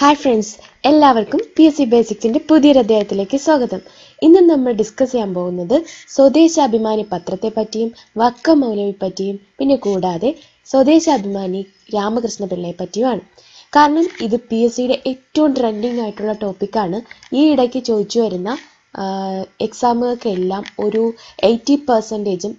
Hi friends എല്ലാവർക്കും P S C ബേസിക്സിന്റെ പുതിയൊരു അധ്യായത്തിലേക്ക് സ്വാഗതം. ഇന്ന് നമ്മൾ ഡിസ്കസ് ചെയ്യാൻ പോകുന്നത് സ്വദേശാഭിമാനി പത്രത്തെ പറ്റിയും വക്ക മൗലവി പറ്റിയും പിന്നെ കൂടാതെ സ്വദേശാഭിമാനി രാമകൃഷ്ണ പിള്ളയെ പറ്റിയുമാണ്. കാരണം ഇത് പി എസ് സിയുടെ ഏറ്റവും ട്രെൻഡിങ് ആയിട്ടുള്ള ടോപ്പിക്കാണ് ഈ ഇടയ്ക്ക് ചോദിച്ചു വരുന്ന എക്സാമുകൾക്കെല്ലാം ഒരു എയ്റ്റി പെർസെന്റേജും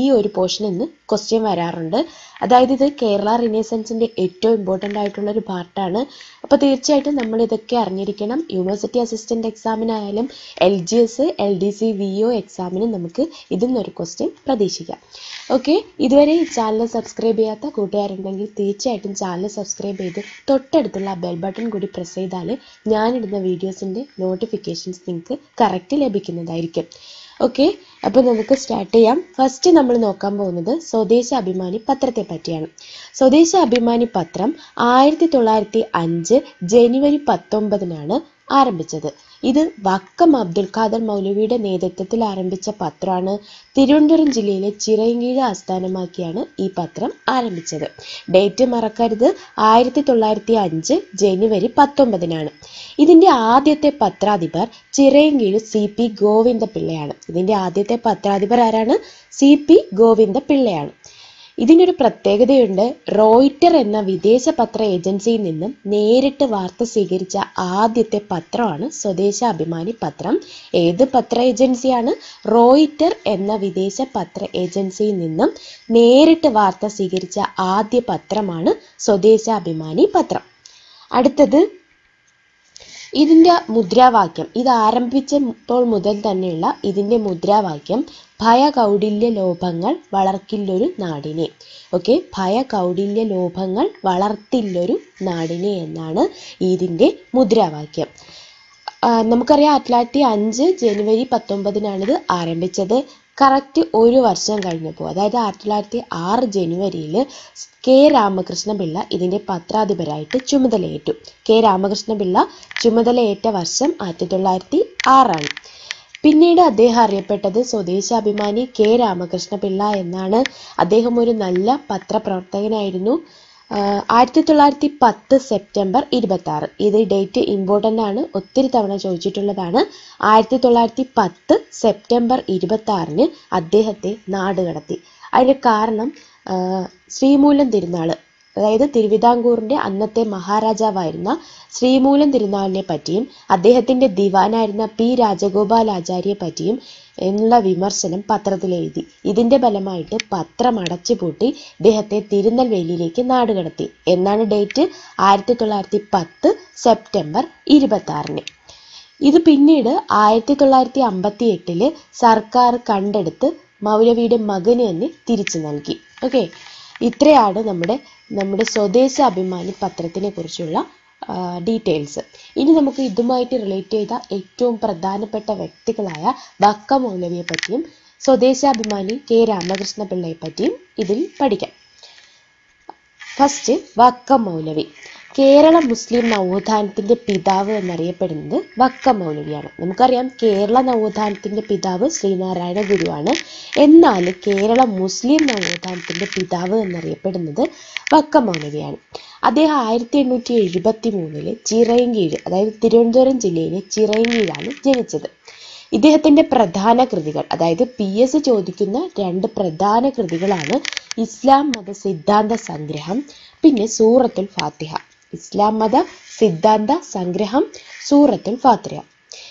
ഈ ഒരു പോർഷനിൽ നിന്ന് ക്വസ്റ്റ്യൻ വരാറുണ്ട്. അതായത് ഇത് കേരള റിനേസൻസിന്റെ ഏറ്റവും ഇമ്പോർട്ടന്റ് ആയിട്ടുള്ള ഒരു പാർട്ടാണ് അപ്പോൾ തീർച്ചയായിട്ടും നമ്മൾ ഇതൊക്കെ അറിഞ്ഞിരിക്കണം. University assistant എക്സാമിനായാലും L G S L D C V O എക്സാമിനും നമുക്ക് ഇതിൽ നിന്നൊരു ക്വസ്റ്റ്യൻ പ്രതീക്ഷിക്കാം. ഓക്കെ ഇതുവരെ ഈ ചാനൽ സബ്സ്ക്രൈബ് ചെയ്യാത്ത കൂട്ടുകാരുണ്ടെങ്കിൽ തീർച്ചയായിട്ടും ചാനൽ സബ്സ്ക്രൈബ് ചെയ്ത് തൊട്ടടുത്തുള്ള ബെൽ ബട്ടൺ കൂടി പ്രസ് ചെയ്താൽ ഞാനിടുന്ന വീഡിയോസിന്റെ നോട്ടിഫിക്കേഷൻസ് നിങ്ങൾക്ക് കറക്റ്റ് ലഭിക്കുന്നതായിരിക്കും. ഓക്കെ അപ്പോൾ നമുക്ക് സ്റ്റാർട്ട് ചെയ്യാം. ഫസ്റ്റ് നമ്മൾ നോക്കാൻ പോകുന്നത് സ്വദേശ അഭിമാനി പത്രത്തെ പറ്റിയാണ്. സ്വദേശ അഭിമാനി പത്രം ആയിരത്തി തൊള്ളായിരത്തി അഞ്ച് ജനുവരി പത്തൊമ്പതിനാണ് ആരംഭിച്ചത്. ഇത് വക്കം അബ്ദുൽ ഖാദർ മൗലവിയുടെ നേതൃത്വത്തിൽ ആരംഭിച്ച പത്രമാണ്. തിരുവനന്തപുരം ജില്ലയിലെ ചിറയൻകീഴ് ആസ്ഥാനമാക്കിയാണ് ഈ പത്രം ആരംഭിച്ചത്. ഡേറ്റ് മറക്കരുത്. ആയിരത്തി തൊള്ളായിരത്തി അഞ്ച് ജനുവരി പത്തൊമ്പതിനാണ്. ഇതിന്റെ ആദ്യത്തെ പത്രാധിപർ ചിറയൻകീഴ് സി പി ഗോവിന്ദപിള്ളയാണ്. ഇതിന്റെ ആദ്യത്തെ പത്രാധിപർ ആരാണ്? സി പി ഗോവിന്ദപിള്ളയാണ്. ഇതിനൊരു പ്രത്യേകതയുണ്ട്. റോയിറ്റർ എന്ന വിദേശ പത്ര ഏജൻസിയിൽ നിന്നും നേരിട്ട് വാർത്ത സ്വീകരിച്ച ആദ്യത്തെ പത്രമാണ് സ്വദേശാഭിമാനി പത്രം. ഏത് പത്ര ഏജൻസിയാണ്? റോയിറ്റർ എന്ന വിദേശ പത്ര ഏജൻസിയിൽ നിന്നും നേരിട്ട് വാർത്ത സ്വീകരിച്ച ആദ്യ പത്രമാണ് സ്വദേശാഭിമാനി പത്രം. അടുത്തത് ഇതിന്റെ മുദ്രാവാക്യം ഇത് ആരംഭിച്ചപ്പോൾ മുതൽ തന്നെയുള്ള ഇതിന്റെ മുദ്രാവാക്യം ഭയ കൗടില്യ ലോഭങ്ങൾ വളർക്കില്ലൊരു നാടിനെ. ഓക്കെ ഭയ കൗടില്യ ലോഭങ്ങൾ വളർത്തില്ലൊരു നാടിനെ എന്നാണ് ഇതിന്റെ മുദ്രാവാക്യം. നമുക്കറിയാം ആയിരത്തി തൊള്ളായിരത്തി അഞ്ച് ജനുവരി പത്തൊമ്പതിനാണിത് ആരംഭിച്ചത്. കറക്റ്റ് ഒരു വർഷം കഴിഞ്ഞപ്പോൾ അതായത് ആയിരത്തി തൊള്ളായിരത്തി ആറ് ജനുവരിയിൽ കെ രാമകൃഷ്ണപിള്ള ഇതിന്റെ പത്രാധിപരായിട്ട് ചുമതലയേറ്റു. കെ രാമകൃഷ്ണപിള്ള ചുമതലയേറ്റ വർഷം ആയിരത്തി തൊള്ളായിരത്തി ആറാണ് പിന്നീട് അദ്ദേഹം അറിയപ്പെട്ടത് സ്വദേശാഭിമാനി കെ രാമകൃഷ്ണപിള്ള എന്നാണ്. അദ്ദേഹം ഒരു നല്ല പത്രപ്രവർത്തകനായിരുന്നു. ആയിരത്തി തൊള്ളായിരത്തി പത്ത് സെപ്റ്റംബർ ഇരുപത്തി ആറ് ഇത് ഡേറ്റ് ഇമ്പോർട്ടന്റ് ആണ്. ഒത്തിരി തവണ ചോദിച്ചിട്ടുള്ളതാണ്. ആയിരത്തി തൊള്ളായിരത്തി പത്ത് സെപ്റ്റംബർ ഇരുപത്തി ആറിന് അദ്ദേഹത്തെ നാട് കടത്തി അതിന് കാരണം ശ്രീമൂലം തിരുനാൾ അതായത് തിരുവിതാംകൂറിന്റെ അന്നത്തെ മഹാരാജാവായിരുന്ന ശ്രീമൂലം തിരുനാളിനെ പറ്റിയും അദ്ദേഹത്തിന്റെ ദിവാനായിരുന്ന പി രാജഗോപാൽ രാജഗോപാലാചാര്യയെ പറ്റിയും എന്നുള്ള വിമർശനം പത്രത്തിൽ എഴുതി ഇതിന്റെ ഫലമായിട്ട് പത്രം അടച്ചുപൂട്ടി ഇദ്ദേഹത്തെ തിരുനെൽവേലിയിലേക്ക് നാടുകടത്തി. എന്നാണ് ഡേറ്റ്? ആയിരത്തി തൊള്ളായിരത്തി പത്ത് സെപ്റ്റംബർ ഇരുപത്തി ആറിന് ഇത് പിന്നീട് ആയിരത്തി തൊള്ളായിരത്തി അമ്പത്തി എട്ടിൽ സർക്കാർ കണ്ടെടുത്ത് മൗലവിയുടെ മകന് തന്നെ തിരിച്ചു നൽകി. ഓക്കെ? ഇത്രയാണ് നമ്മുടെ നമ്മുടെ സ്വദേശ അഭിമാനി പത്രത്തിനെ കുറിച്ചുള്ള ഡീറ്റെയിൽസ് ഇനി നമുക്ക് ഇതുമായിട്ട് റിലേറ്റ് ചെയ്ത ഏറ്റവും പ്രധാനപ്പെട്ട വ്യക്തികളായ ബക്ക മൗലവിയെ പറ്റിയും സ്വദേശാഭിമാനി കെ രാമകൃഷ്ണ പിള്ളയെ പറ്റിയും ഇതിൽ പഠിക്കാം. ഫസ്റ്റ് വക്ക മൗലവി കേരള മുസ്ലിം നവോത്ഥാനത്തിന്റെ പിതാവ് എന്നറിയപ്പെടുന്നത് വക്ക മൗലവിയാണ് നമുക്കറിയാം കേരള നവോത്ഥാനത്തിന്റെ പിതാവ് ശ്രീനാരായണ ഗുരുവാണ്. എന്നാൽ കേരള മുസ്ലിം നവോത്ഥാനത്തിന്റെ പിതാവ് എന്നറിയപ്പെടുന്നത് വക്ക മൗലവിയാണ് അദ്ദേഹം ആയിരത്തി എണ്ണൂറ്റി എഴുപത്തി മൂന്നിൽ ചിറയൻകീഴ് അതായത് തിരുവനന്തപുരം ജില്ലയിലെ ചിറയൻകീഴാണ് ജനിച്ചത്. ഇദ്ദേഹത്തിന്റെ പ്രധാന കൃതികൾ അതായത് പി എസ് ചോദിക്കുന്ന രണ്ട് പ്രധാന കൃതികളാണ് ഇസ്ലാം മത സിദ്ധാന്ത സംഗ്രഹം പിന്നെ സൂറത്തുൽ ഫാത്തിഹ. ഇസ്ലാം മത സിദ്ധാന്ത സംഗ്രഹം സൂറത്തുൽ ഫാത്തിഹ.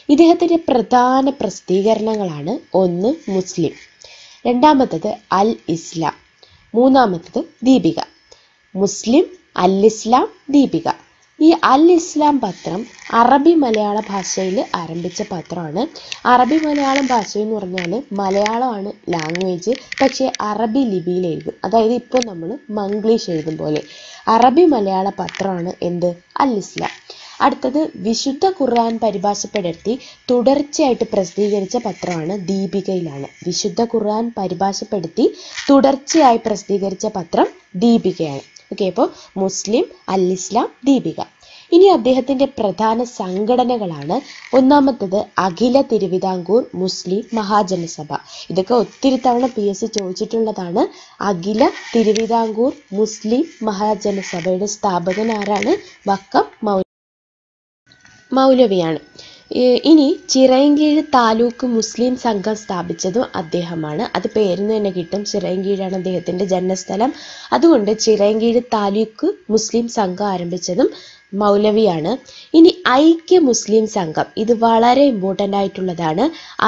ഇദ്ദേഹത്തിന്റെ പ്രധാന പ്രസിദ്ധീകരണങ്ങളാണ് ഒന്ന് മുസ്ലിം രണ്ടാമത്തത് അൽ ഇസ്ലാം മൂന്നാമത്തത് ദീപിക. മുസ്ലിം അൽ ഇസ്ലാം ദീപിക. ഈ അൽ ഇസ്ലാം പത്രം അറബി മലയാള ഭാഷയിൽ ആരംഭിച്ച പത്രമാണ്. അറബി മലയാളം ഭാഷ എന്ന് പറഞ്ഞാൽ മലയാളമാണ് ലാംഗ്വേജ് പക്ഷേ അറബി ലിപിയിൽ എഴുതും. അതായത് ഇപ്പോൾ നമ്മൾ മംഗ്ലീഷ് എഴുതും പോലെ. അറബി മലയാള പത്രമാണ് എന്ത്? അൽ ഇസ്ലാം അടുത്തത് വിശുദ്ധ ഖുർആൻ പരിഭാഷപ്പെടുത്തി തുടർച്ചയായിട്ട് പ്രസിദ്ധീകരിച്ച പത്രമാണ് ദീപികയിലാണ്. വിശുദ്ധ ഖുർആൻ പരിഭാഷപ്പെടുത്തി തുടർച്ചയായി പ്രസിദ്ധീകരിച്ച പത്രം ദീപികയാണ്. ഓക്കെ അപ്പോൾ മുസ്ലിം അൽ ഇസ്ലാം ദീപിക. ഇനി അദ്ദേഹത്തിന്റെ പ്രധാന സംഘടനകളാണ് ഒന്നാമത്തത് അഖില തിരുവിതാംകൂർ മുസ്ലിം മഹാജനസഭ. ഇതൊക്കെ ഒത്തിരി തവണ പി എസ് സി ചോദിച്ചിട്ടുള്ളതാണ് അഖില തിരുവിതാംകൂർ മുസ്ലിം മഹാജനസഭയുടെ സ്ഥാപകൻ ആരാണ്? വക്കം മൗ മൗലവിയാണ്. ഇനി ചിറയൻകീഴ് താലൂക്ക് മുസ്ലിം സംഘം സ്ഥാപിച്ചതും അദ്ദേഹമാണ്. അത് പേരിന് തന്നെ കിട്ടും. ചിറയൻകീഴാണ് അദ്ദേഹത്തിന്റെ ജന്മസ്ഥലം അതുകൊണ്ട് ചിറയൻകീഴ് താലൂക്ക് മുസ്ലിം സംഘം ആരംഭിച്ചതും മൗലവിയാണ്. ഇനി ഐക്യ മുസ്ലിം സംഘം. ഇത് വളരെ ഇമ്പോർട്ടന്റ് ആയിട്ടുള്ളതാണ്.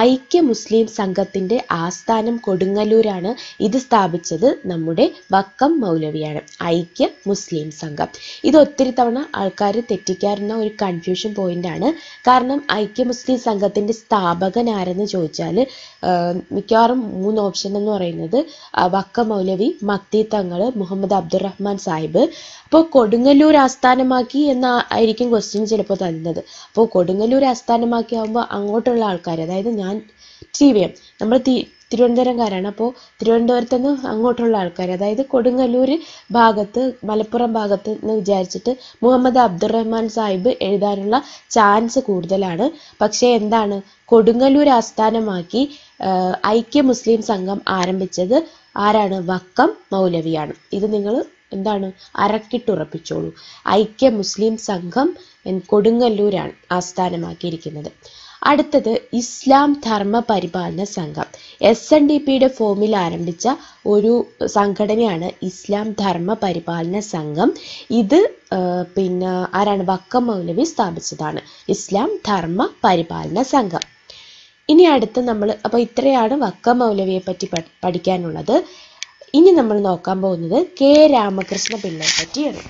ഐക്യ മുസ്ലിം സംഘത്തിന്റെ ആസ്ഥാനം കൊടുങ്ങല്ലൂരാണ് ഇത് സ്ഥാപിച്ചത് നമ്മുടെ വക്കം മൗലവിയാണ്. ഐക്യ മുസ്ലിം സംഘം. ഇത് ഒത്തിരി തവണ ആൾക്കാർ തെറ്റിക്കാറുന്ന ഒരു കൺഫ്യൂഷൻ പോയിന്റ് ആണ്. കാരണം ഐക്യ മുസ്ലിം സംഘത്തിന്റെ സ്ഥാപകൻ ആരെന്ന് ചോദിച്ചാൽ മിക്കവാറും മൂന്ന് ഓപ്ഷൻ എന്ന് പറയുന്നത് വക്ക മൗലവി മക്തി തങ്ങൾ മുഹമ്മദ് അബ്ദുറഹ്മാൻ സാഹിബ്. അപ്പോൾ കൊടുങ്ങല്ലൂർ ആസ്ഥാനമാക്കി എന്ന ആയിരിക്കും ക്വസ്റ്റ്യൻ ചിലപ്പോൾ തരുന്നത്. അപ്പോൾ കൊടുങ്ങല്ലൂർ ആസ്ഥാനമാക്കി ആകുമ്പോൾ അങ്ങോട്ടുള്ള ആൾക്കാർ അതായത് ഞാൻ ടി വി എം നമ്മൾ തി തിരുവനന്തപുരംകാരാണ്. അപ്പോൾ തിരുവനന്തപുരത്ത് നിന്ന് അങ്ങോട്ടുള്ള ആൾക്കാർ അതായത് കൊടുങ്ങല്ലൂർ ഭാഗത്ത് മലപ്പുറം ഭാഗത്ത് എന്ന് വിചാരിച്ചിട്ട് മുഹമ്മദ് അബ്ദുറഹ്മാൻ സാഹിബ് എഴുതാനുള്ള ചാൻസ് കൂടുതലാണ്. പക്ഷേ എന്താണ് കൊടുങ്ങല്ലൂർ ആസ്ഥാനമാക്കി ഐക്യ മുസ്ലിം സംഘം ആരംഭിച്ചത് ആരാണ്? വക്കം മൗലവിയാണ്. ഇത് നിങ്ങൾ എന്താണ്? അരക്കിട്ടുറപ്പിച്ചോളൂ. ഐക്യ മുസ്ലിം സംഘം കൊടുങ്ങല്ലൂരാണ് ആസ്ഥാനമാക്കിയിരിക്കുന്നത്. അടുത്തത് ഇസ്ലാം ധർമ്മ പരിപാലന സംഘം എസ് എൻ ഡി പിയുടെ ഫോമിൽ ആരംഭിച്ച ഒരു സംഘടനയാണ് ഇസ്ലാം ധർമ്മ പരിപാലന സംഘം. ഇത് പിന്നെ ആരാണ്? വക്കം മൗലവി സ്ഥാപിച്ചതാണ് ഇസ്ലാം ധർമ്മ പരിപാലന സംഘം. ഇനി അടുത്ത് നമ്മൾ അപ്പോൾ ഇത്രയാണ് വക്കം മൗലവിയെ പറ്റി പഠിക്കാനുള്ളത്. ഇനി നമ്മൾ നോക്കാൻ പോകുന്നത് കെ രാമകൃഷ്ണ പിള്ളയെ പറ്റിയാണ്.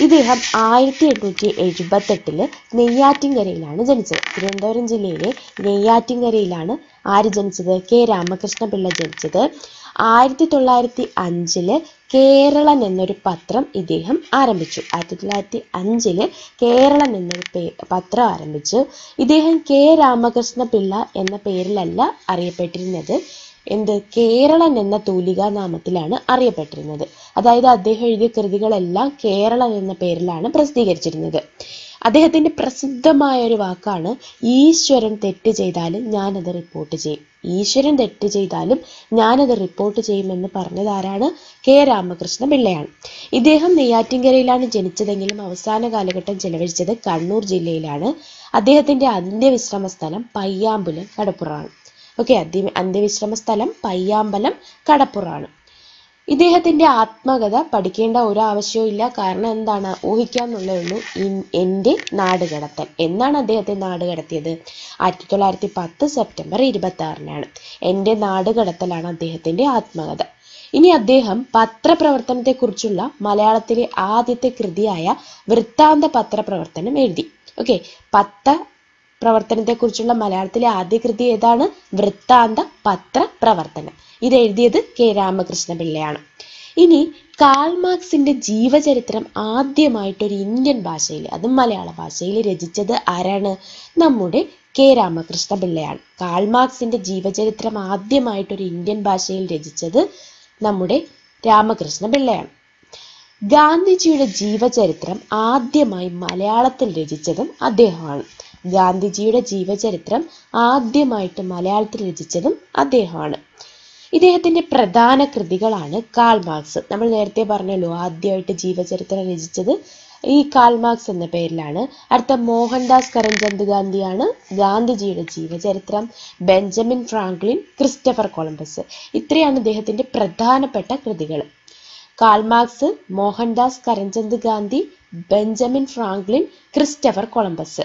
ഇദ്ദേഹം ആയിരത്തി എണ്ണൂറ്റി എഴുപത്തെട്ടിൽ നെയ്യാറ്റിൻകരയിലാണ് ജനിച്ചത്. തിരുവനന്തപുരം ജില്ലയിലെ നെയ്യാറ്റിൻകരയിലാണ് ആര് ജനിച്ചത്? കെ രാമകൃഷ്ണ പിള്ള ജനിച്ചത്. ആയിരത്തി തൊള്ളായിരത്തി അഞ്ചിൽ കേരളൻ എന്നൊരു പത്രം ഇദ്ദേഹം ആരംഭിച്ചു. ആയിരത്തി തൊള്ളായിരത്തി അഞ്ചിൽ കേരളൻ എന്നൊരു പേ പത്രം ആരംഭിച്ചു. ഇദ്ദേഹം കെ രാമകൃഷ്ണ പിള്ള എന്ന പേരിലല്ല അറിയപ്പെട്ടിരുന്നത്. എന്ത്? കേരളൻ എന്ന തൂലികാ നാമത്തിലാണ് അറിയപ്പെട്ടിരുന്നത്. അതായത് അദ്ദേഹം എഴുതിയ കൃതികളെല്ലാം കേരളൻ എന്ന പേരിലാണ് പ്രസിദ്ധീകരിച്ചിരുന്നത്. അദ്ദേഹത്തിന്റെ പ്രസിദ്ധമായ ഒരു വാക്കാണ് ഈശ്വരൻ തെറ്റ് ചെയ്താലും ഞാനത് റിപ്പോർട്ട് ചെയ്യും. ഈശ്വരൻ തെറ്റ് ചെയ്താലും ഞാനത് റിപ്പോർട്ട് ചെയ്യുമെന്ന് പറഞ്ഞത് ആരാണ് കെ. രാമകൃഷ്ണ പിള്ളയാണ്. ഇദ്ദേഹം നെയ്യാറ്റിൻകരയിലാണ് ജനിച്ചതെങ്കിലും അവസാന കാലഘട്ടം ചെലവഴിച്ചത് കണ്ണൂർ ജില്ലയിലാണ്. അദ്ദേഹത്തിന്റെ അന്ത്യവിശ്രമ സ്ഥലം പയ്യാമ്പുലം കടപ്പുറമാണ്. ഓക്കെ അന്ത്യ അന്ത്യവിശ്രമ സ്ഥലം പയ്യാമ്പലം കടപ്പുറാണ്. ഇദ്ദേഹത്തിന്റെ ആത്മകഥ പഠിക്കേണ്ട ഒരു ആവശ്യവും ഇല്ല. കാരണം എന്താണ്? ഊഹിക്കാന്നുള്ളേ ഉള്ളൂ. ഇൻ- എന്റെ നാട് കടത്തൽ. എന്നാണ് അദ്ദേഹത്തെ നാട് കടത്തിയത്? ആയിരത്തി തൊള്ളായിരത്തി പത്ത് സെപ്റ്റംബർ ഇരുപത്തി ആറിനാണ് എന്റെ നാട് കടത്തലാണ് അദ്ദേഹത്തിന്റെ ആത്മകഥ. ഇനി അദ്ദേഹം പത്രപ്രവർത്തനത്തെക്കുറിച്ചുള്ള മലയാളത്തിലെ ആദ്യത്തെ കൃതിയായ വൃത്താന്ത പത്രപ്രവർത്തനം എഴുതി. ഓക്കെ പത്ര പ്രവർത്തനത്തെക്കുറിച്ചുള്ള മലയാളത്തിലെ ആദ്യ കൃതി ഏതാണ്? വൃത്താന്ത പത്ര പ്രവർത്തനം ഇത് എഴുതിയത് കെ രാമകൃഷ്ണ പിള്ളയാണ്. ഇനി കാൾ മാർക്സിന്റെ ജീവചരിത്രം ആദ്യമായിട്ട് ഒരു ഇന്ത്യൻ ഭാഷയിൽ അതും മലയാള ഭാഷയിൽ രചിച്ചത് ആരാണ്? നമ്മുടെ കെ രാമകൃഷ്ണ പിള്ളയാണ്. കാൾ മാർക്സിന്റെ ജീവചരിത്രം ആദ്യമായിട്ട് ഒരു ഇന്ത്യൻ ഭാഷയിൽ രചിച്ചത് നമ്മുടെ രാമകൃഷ്ണ പിള്ളയാണ്. ഗാന്ധിജിയുടെ ജീവചരിത്രം ആദ്യമായി മലയാളത്തിൽ രചിച്ചതും അദ്ദേഹമാണ്. ഗാന്ധിജിയുടെ ജീവചരിത്രം ആദ്യമായിട്ട് മലയാളത്തിൽ രചിച്ചതും അദ്ദേഹമാണ്. ഇദ്ദേഹത്തിന്റെ പ്രധാന കൃതികളാണ് കാൾ മാർക്സ്. നമ്മൾ നേരത്തെ പറഞ്ഞല്ലോ ആദ്യമായിട്ട് ജീവചരിത്രം രചിച്ചത് ഈ കാൾ മാർക്സ് എന്ന പേരിലാണ്. അടുത്ത മോഹൻദാസ് കരംചന്ദ് ഗാന്ധിയാണ് ഗാന്ധിജിയുടെ ജീവചരിത്രം. Benjamin Franklin Christopher Columbus. ഇത്രയാണ് ഇദ്ദേഹത്തിന്റെ പ്രധാനപ്പെട്ട കൃതികൾ. Karl Marx Mohandas Karamchand Gandhi Benjamin Franklin Christopher Columbus.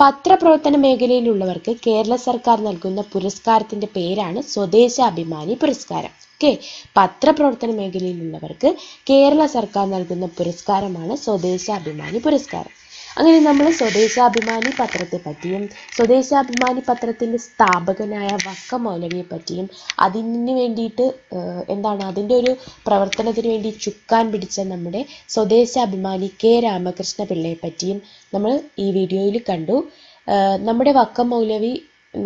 പത്രപ്രവർത്തന മേഖലയിലുള്ളവർക്ക് കേരള സർക്കാർ നൽകുന്ന പുരസ്കാരത്തിന്റെ പേരാണ് സ്വദേശാഭിമാനി പുരസ്കാരം. ഓക്കെ? പത്രപ്രവർത്തന മേഖലയിലുള്ളവർക്ക് കേരള സർക്കാർ നൽകുന്ന പുരസ്കാരമാണ് സ്വദേശാഭിമാനി പുരസ്കാരം. അങ്ങനെ നമ്മൾ സ്വദേശാഭിമാനി പത്രത്തെ പറ്റിയും സ്വദേശാഭിമാനി പത്രത്തിന്റെ സ്ഥാപകനായ വക്ക മൗലവിയെ പറ്റിയും അതിന് വേണ്ടിയിട്ട് എന്താണ് അതിന്റെ ഒരു പ്രവർത്തനത്തിന് വേണ്ടി ചുക്കാൻ പിടിച്ച നമ്മുടെ സ്വദേശാഭിമാനി കെ രാമകൃഷ്ണ പിള്ളയെ പറ്റിയും നമ്മൾ ഈ വീഡിയോയിൽ കണ്ടു. നമ്മുടെ വക്കം മൗലവി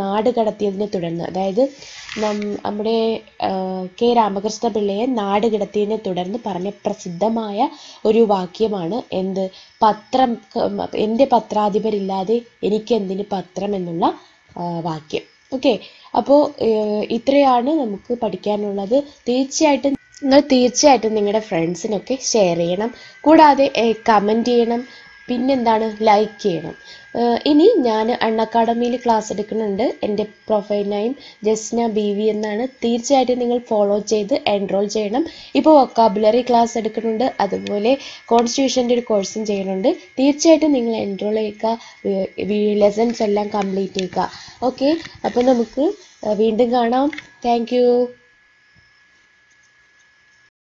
നാട് കടത്തിയതിനെ തുടർന്ന് അതായത് നമ്മുടെ കെ. രാമകൃഷ്ണ പിള്ളയെ നാട് കടത്തിയതിനെ തുടർന്ന് പറഞ്ഞ പ്രസിദ്ധമായ ഒരു വാക്യമാണ് എന്ത്? പത്രം എന്റെ പത്രാധിപരില്ലാതെ എനിക്ക് എന്തിന് പത്രം എന്നുള്ള വാക്യം. ഓക്കെ? അപ്പോൾ ഇത്രയാണ് നമുക്ക് പഠിക്കാനുള്ളത്. തീർച്ചയായിട്ടും നിങ്ങൾ തീർച്ചയായിട്ടും നിങ്ങളുടെ ഫ്രണ്ട്സിനൊക്കെ ഷെയർ ചെയ്യണം. കൂടാതെ കമന്റ് ചെയ്യണം. പിന്നെന്താണ്? ലൈക്ക് ചെയ്യണം. ഇനി ഞാൻ അൺ അക്കാഡമിയിൽ ക്ലാസ് എടുക്കുന്നുണ്ട്. എന്റെ profile name Jasna B V എന്നാണ്. തീർച്ചയായിട്ടും നിങ്ങൾ ഫോളോ ചെയ്ത് എൻറോൾ ചെയ്യണം. ഇപ്പോൾ വൊക്കാബുലറി ക്ലാസ് എടുക്കുന്നുണ്ട്. അതുപോലെ കോൺസ്റ്റിറ്റ്യൂഷന്റെ ഒരു കോഴ്സും ചെയ്യുന്നുണ്ട്. തീർച്ചയായിട്ടും നിങ്ങൾ എൻറോൾ ചെയ്യുക. ലെസൺസ് എല്ലാം കംപ്ലീറ്റ് ചെയ്യുക. ഓക്കെ അപ്പോൾ നമുക്ക് വീണ്ടും കാണാം. താങ്ക്